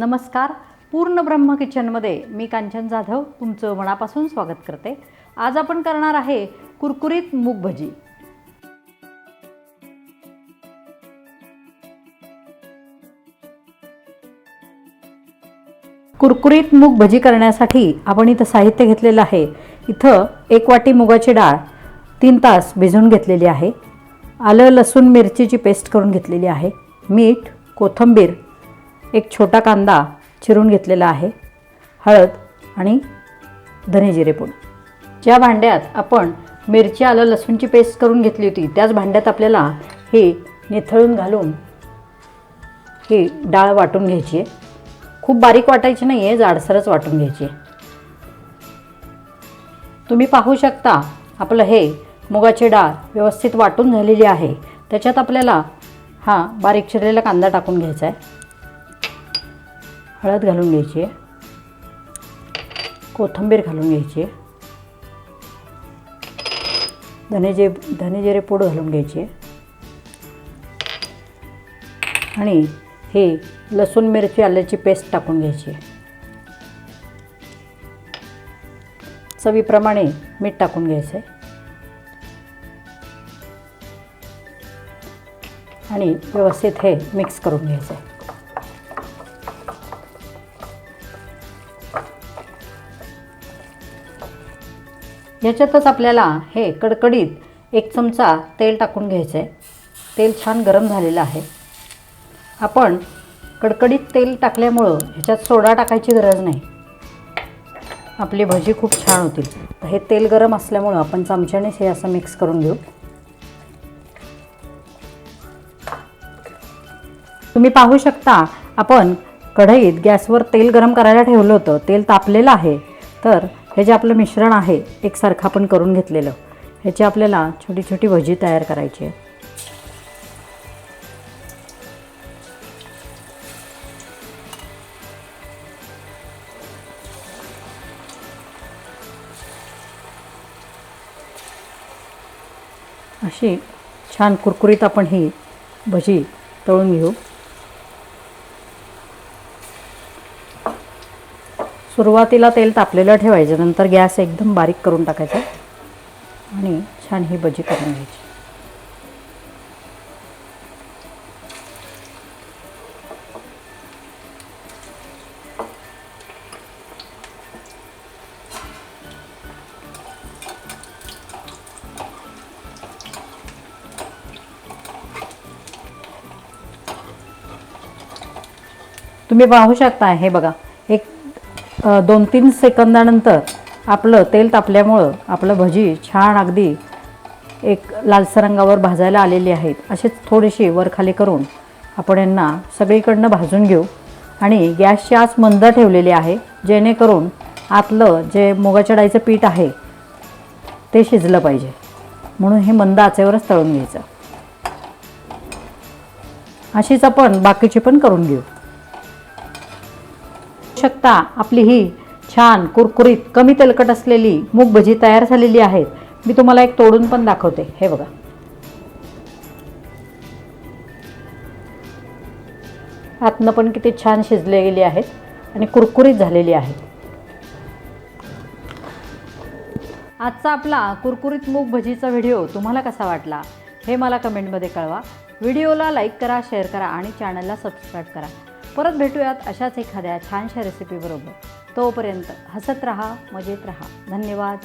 नमस्कार. पूर्ण ब्रह्म किचनमध्ये मी कांचन जाधव तुमचं मनापासून स्वागत करते. आज आपण करणार आहे कुरकुरीत मूग भजी. कुरकुरीत मूग भजी करण्यासाठी आपण इथं साहित्य घेतलेलं आहे. इथं एक वाटी मुगाची डाळ तीन तास भिजवून घेतलेली आहे. आलं लसूण मिरचीची पेस्ट करून घेतलेली आहे. मीठ कोथिंबीर एक छोटा कांदा चिरून घेतलेला आहे हळद आणि धने जिरे पूड. ज्या भांड्यात आपण मिरची आलं लसूणची पेस्ट करून घेतली होती त्याच भांड्यात आपल्याला हे निथळून घालून ही डाळ वाटून घ्यायची आहे. खूप बारीक वाटायची नाही आहे जाडसरच वाटून घ्यायची आहे. तुम्ही पाहू शकता आपलं हे मुगाची डाळ व्यवस्थित वाटून झालेली आहे. त्याच्यात आपल्याला हा बारीक चिरलेला कांदा टाकून घ्यायचा आहे. हळद घालून घ्यायची आहे कोथिंबीर घालून घ्यायची आहे धने धने जिरे पूड घालून घ्यायची. आहे आणि हे लसूण मिरची आल्याची पेस्ट टाकून घ्यायची. आहे चवीप्रमाणे मीठ टाकून घ्यायचं. आहे आणि व्यवस्थित हे मिक्स करून घ्यायचं. आहे ह्याच्यातच आपल्याला हे कडकडीत एक चमचा तेल टाकून घ्यायचं आहे तेल छान गरम झालेलं आहे. आपण कडकडीत तेल टाकल्यामुळं ह्याच्यात सोडा टाकायची गरज नाही. आपली भजी खूप छान होतील. तर हे तेल गरम असल्यामुळं आपण चमच्यानेच हे असं मिक्स करून घेऊ. तुम्ही पाहू शकता आपण कढईत गॅसवर तेल गरम करायला ठेवलं होतं. तेल तापलेलं आहे. तर हे जे आपलं मिश्रण आहे एकसारखं आपण करून घेतलेलं ह्याची आपल्याला छोटी छोटी भजी तयार करायची आहे. अशी छान कुरकुरीत आपण ही भजी तळून घेऊ. सुरुवातीला तेल तापलेलं ठेवायचं नंतर गॅस एकदम बारीक करून टाकायचा आणि छान ही भजी करून घ्यायची. तुम्ही पाहू शकता हे बघा एक दोन तीन सेकंदानंतर आपलं तेल तापल्यामुळं आपलं भजी छान अगदी एक लालसर रंगावर भाजायला आलेली आहेत. असेच थोडीशी वरखाली करून आपण यांना सगळीकडनं भाजून घेऊ. आणि गॅसची आच मंद ठेवलेली आहे जेणेकरून आतलं जे मुगाच्या डाळीचं पीठ आहे ते शिजलं पाहिजे. म्हणून हे मंद आचेवरच तळून घ्यायचं. अशीच आपण बाकीची पण करून घेऊ. शकता आपली ही छान कुरकुरीत कमी तेलकट असलेली मूग भजी तयार झालेली आहेत मी तुम्हाला एक तोडून पण दाखवते. हे बघा. आतनं पण किती छान शिजले गेली आहेत आणि कुरकुरीत झालेली आहेत. आजचा आपला कुरकुरीत मूग भजीचा व्हिडिओ तुम्हाला कसा वाटला हे मला कमेंटमध्ये कळवा. व्हिडिओला लाईक करा शेअर करा आणि चॅनलला सबस्क्राईब करा. परत भेटूयात अशाच एखाद्या छानशा रेसिपीबरोबर तोपर्यंत हसत रहा मजेत रहा. धन्यवाद.